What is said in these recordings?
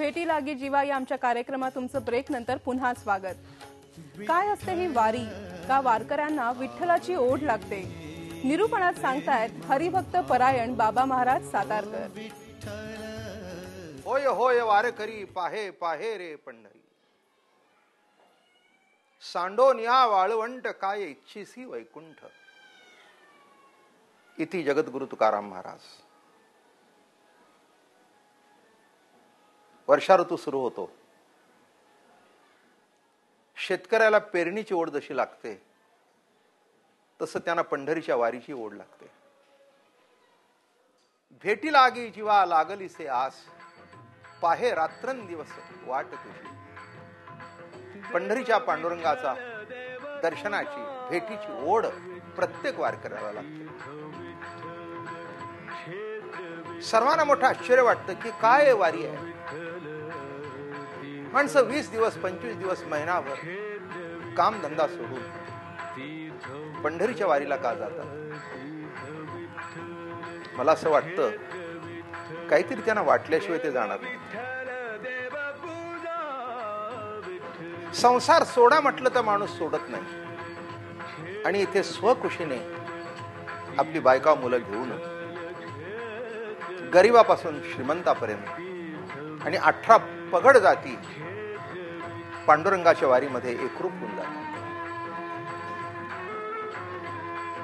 भेटी लागी जीवा या आमच्या कार्यक्रमात तुमचं ब्रेक नंतर पुन्हा स्वागत. काय असते ही वारी? का वारकऱ्यांना विठ्ठलाची ओढ लागते? निरूपणात सांगतायत हरिभक्त परायण बाबा महाराज सातारकर. होय होय वारकरी पाहे पाहे रे पंढरी. सांडोन या वाळवंट काय इच्छिसी वैकुंठ. इति जगद्गुरु तुकाराम महाराज. वर्षा ऋतू सुरू होतो. शेतकऱ्याला पेरणीची ओढ जशी लागते तसं त्यांना पंढरीच्या वारीची ओढ लागते. भेटी लागी जीवा लागली से आस पाहे रात्रंदिवस वाट तुझी. पंढरीच्या पांडुरंगाचा दर्शनाची भेटीची ओढ प्रत्येक वार करायला लागते. सर्वांना मोठं आश्चर्य वाटतं की काय वारी आहे? माणसं वीस दिवस पंचवीस दिवस महिनाभर कामधंदा सोडून पंढरीच्या वारीला का जातात? मला असं वाटतं काहीतरी त्यांना वाटल्याशिवाय ते जाणार नाही. संसार सोडा म्हटलं तर माणूस सोडत नाही. आणि इथे स्वखुशीने आपली बायका मुलं घेऊन गरिबापासून श्रीमंतापर्यंत आणि अठरा पगड जाती पांडुरंगाच्या वारीमध्ये एकरूप होऊन जातात.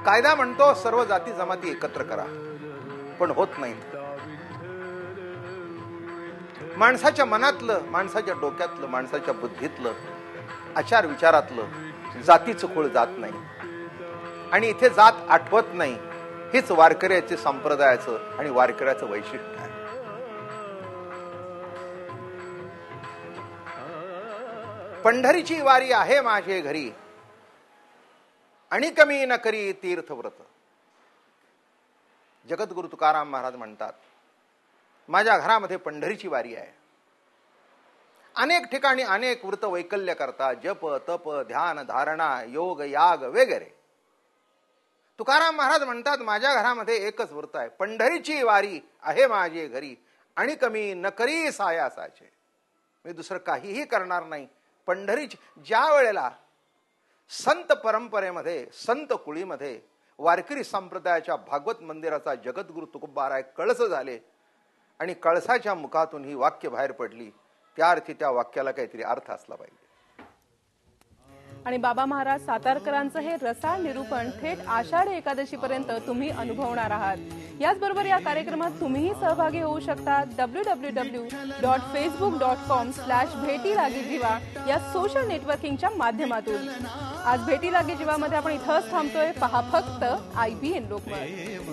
कायदा म्हणतो सर्व जाती जमाती एकत्र करा पण होत नाही. माणसाच्या मनातलं माणसाच्या डोक्यातलं माणसाच्या बुद्धीतलं आचार विचारातलं जातीचं खूळ जात नाही. आणि इथे जात आठवत नाही हेच वारकऱ्याचे संप्रदायाचं आणि वारकऱ्याचं वैशिष्ट्य आहे. पंढरीची वारी आहे माझे घरी. आणि कमी न करी तीर्थव्रत. जगद्गुरु तुकाराम महाराज म्हणतात माझ्या घरामध्ये पंढरीची वारी आहे. अनेक ठिकाणी अनेक वृत वैकल्य करता जप तप ध्यान धारणा योग याग वगैरे. तुकाराम महाराज म्हणतात माझ्या घरामध्ये एकच व्रत आहे. पंढरीची वारी आहे माझे घरी. आणि कमी न करी सायासाचे. मी दुसरं काहीही करणार नाही. पंढरीची ज्या वेळेला संत परंपरेमध्ये संत कुळीमध्ये वारकरी संप्रदायाच्या भागवत मंदिराचा जगद्गुरु तुकोबाराय कळस झाले आणि कळसाच्या मुखातून ही वाक्य बाहेर पडली त्या अर्थी त्या वाक्याला काहीतरी अर्थ असला पाहिजे. आणि बाबा महाराज सातारकरांचं हे रसाळ निरूपण थेट आषाढ एकादशीपर्यंत तुम्ही अनुभवणार आहात. याचबरोबर या कार्यक्रमात तुम्हीही सहभागी होऊ शकता. W W W dot Facebook dot com slash भेटी लागी जीवा या सोशल नेटवर्किंगच्या माध्यमातून. आज भेटी लागी जीवामध्ये आपण इथंच थांबतोय. पहा फक्त आय बी एन लोकमत.